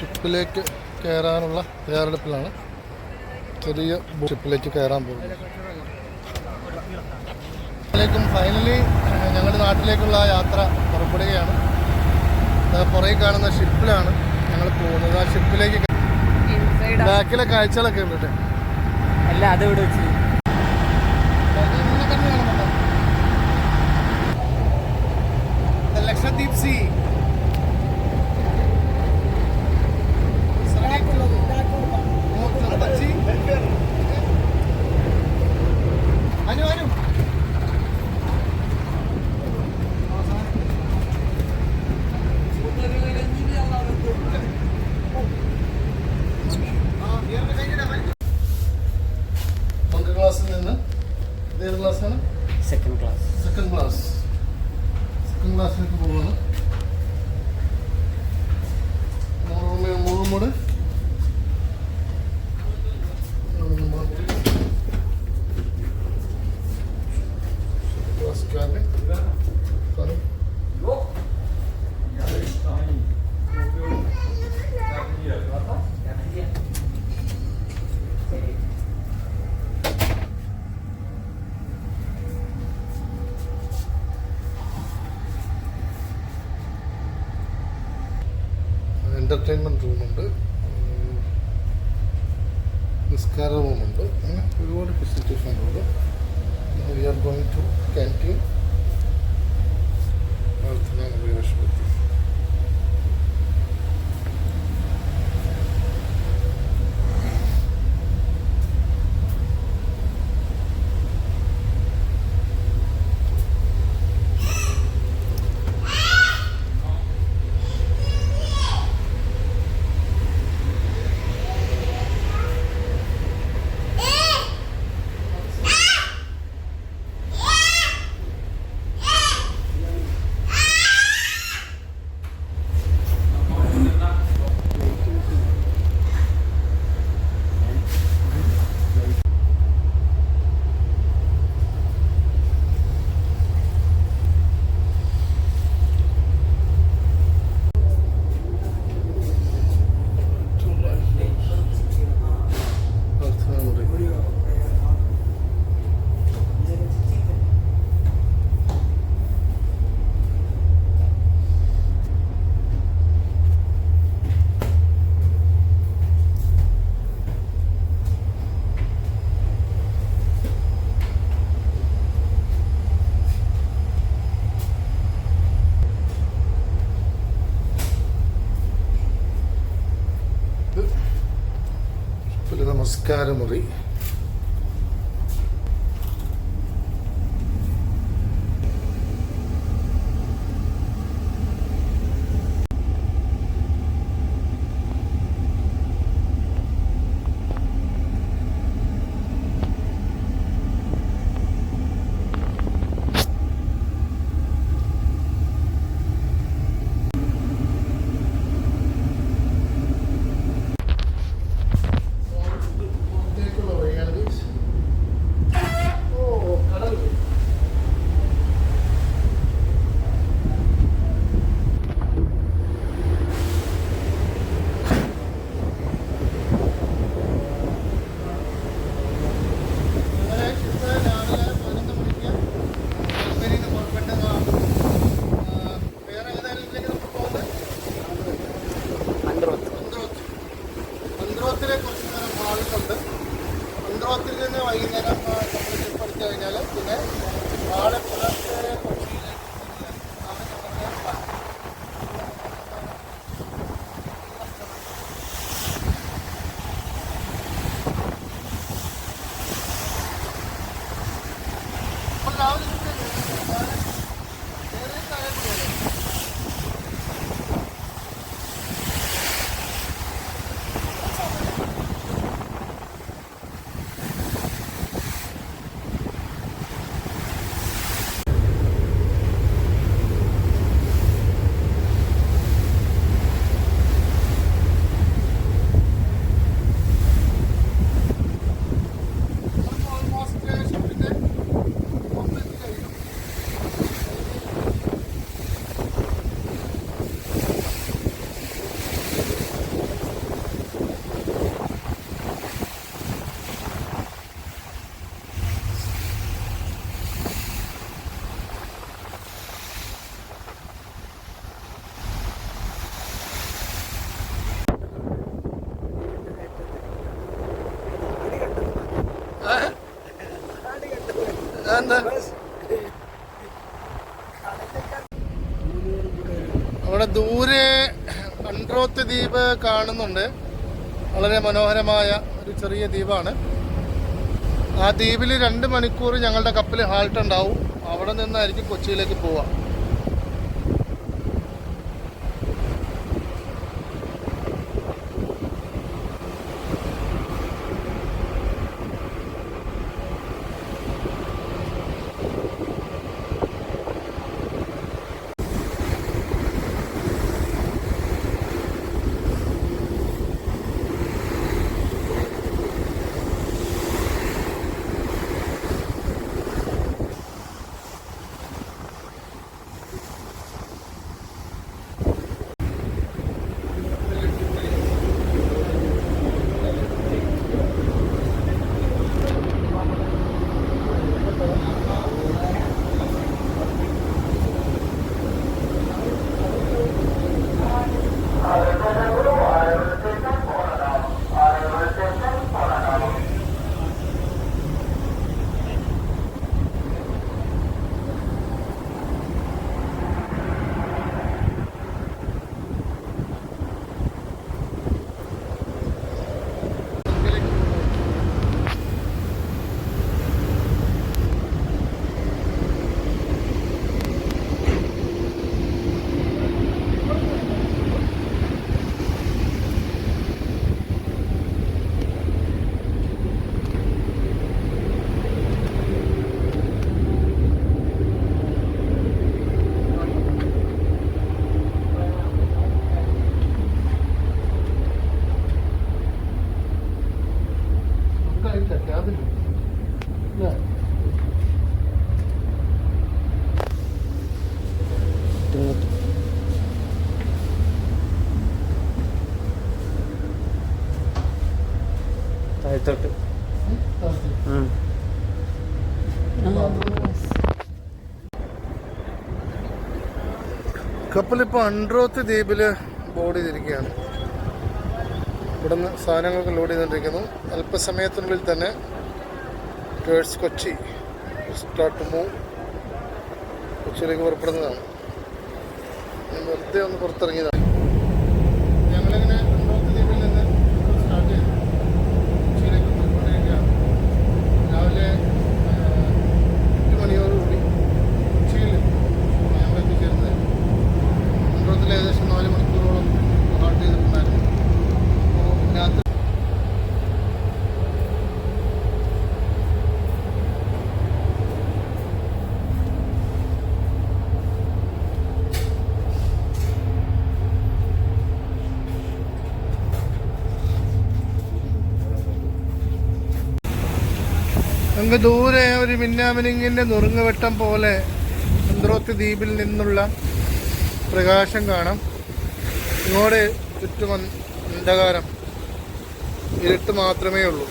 ഷിപ്പിലേക്ക് കയറാനുള്ള തയ്യാറെടുപ്പിലാണ് ചെറിയ ഷിപ്പിലേക്ക് കയറാൻ പോകുന്നത്. ഫൈനലി ഞങ്ങളുടെ നാട്ടിലേക്കുള്ള യാത്ര പുറപ്പെടുകയാണ്. പുറകെ കാണുന്ന ഷിപ്പിലാണ് ഞങ്ങൾ പോകുന്നത്. ആ ഷിപ്പിലേക്ക് ബാക്കിലെ കാഴ്ചകളൊക്കെ ഉണ്ട് അല്ല അത് ഇവിടെ വെച്ച്? ലക്ഷദ്വീപ് സി. എന്റർടൈൻമെന്റ് റൂമുണ്ട് നിസ്കാര റൂമുണ്ട് അങ്ങനെ ഒരുപാട് ഫെസിലിറ്റീസ് ഉണ്ട് we are going to canteen പ്രാർത്ഥന ഉപയോഗപ്പെടുത്തി പ്രാർത്ഥന മുറി ഒരു നമസ്കാരമുറി എന്ത്? അവിടെ ദൂരെ കൺട്രോത്ത് ദ്വീപ് കാണുന്നുണ്ട്. വളരെ മനോഹരമായ ഒരു ചെറിയ ദ്വീപാണ്. ആ ദ്വീപിൽ രണ്ട് മണിക്കൂർ ഞങ്ങളുടെ കപ്പൽ ഹാൾട്ട് ഉണ്ടാവും. അവിടെ നിന്നായിരിക്കും കൊച്ചിയിലേക്ക് പോവുക. കപ്പലിപ്പോൾ അൺഡ്രോത്ത് ദ്വീപിൽ ബോർഡ് ചെയ്തിരിക്കുകയാണ്. ഇവിടുന്ന് സാധനങ്ങളൊക്കെ ലോഡ് ചെയ്തുകൊണ്ടിരിക്കുന്നു അല്പസമയത്തിനുള്ളിൽ തന്നെ ടേഴ്സ് കൊച്ചി സ്റ്റാർട്ട് മൂവ് കൊച്ചിയിലേക്ക് പുറപ്പെടുന്നതാണ്. വെറുതെ ഒന്ന് പുറത്തിറങ്ങിയതാണ് ഞങ്ങളിങ്ങനെ അങ്ങ് ദൂരെ ഒരു മിന്നാമിനിങ്ങിന്റെ നുറുങ്ങുവെട്ടം പോലെ ചന്ദ്രോത്ത് ദ്വീപിൽ നിന്നുള്ള പ്രകാശം കാണാം. ഇങ്ങോട്ട് ചുറ്റും അന്ധകാരം ഇരുട്ട് മാത്രമേ ഉള്ളൂ.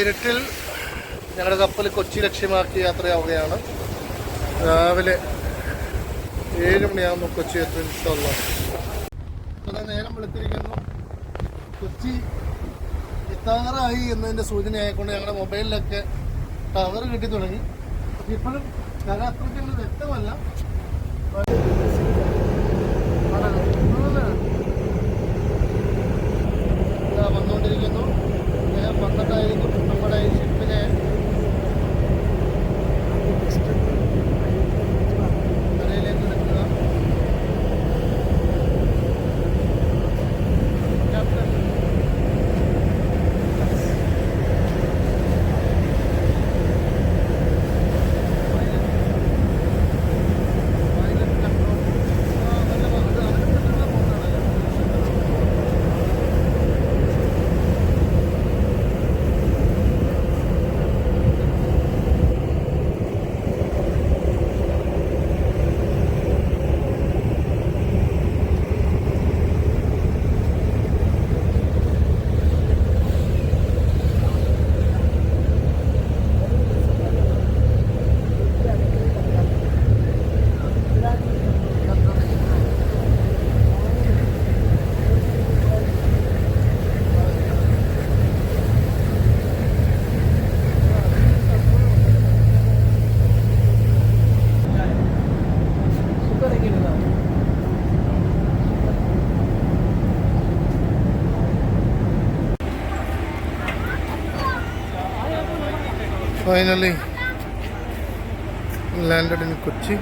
ഇരുട്ടിൽ ഞങ്ങളുടെ കപ്പൽ കൊച്ചി ലക്ഷ്യമാക്കി യാത്രയാവുകയാണ്. രാവിലെ ഏഴ് മണിയാകുമ്പോൾ കൊച്ചി എത്തും നേരം വെളുത്തിരിക്കുന്നു. കൊച്ചി എത്താറായി എന്നതിന്റെ സൂചനയായിക്കൊണ്ട് ഞങ്ങളുടെ മൊബൈലിലൊക്കെ ടവർ കിട്ടി തുടങ്ങി. ഇപ്പോഴും കര അത്രയ്ക്ക് വ്യക്തമല്ല. Finally landed in Kochi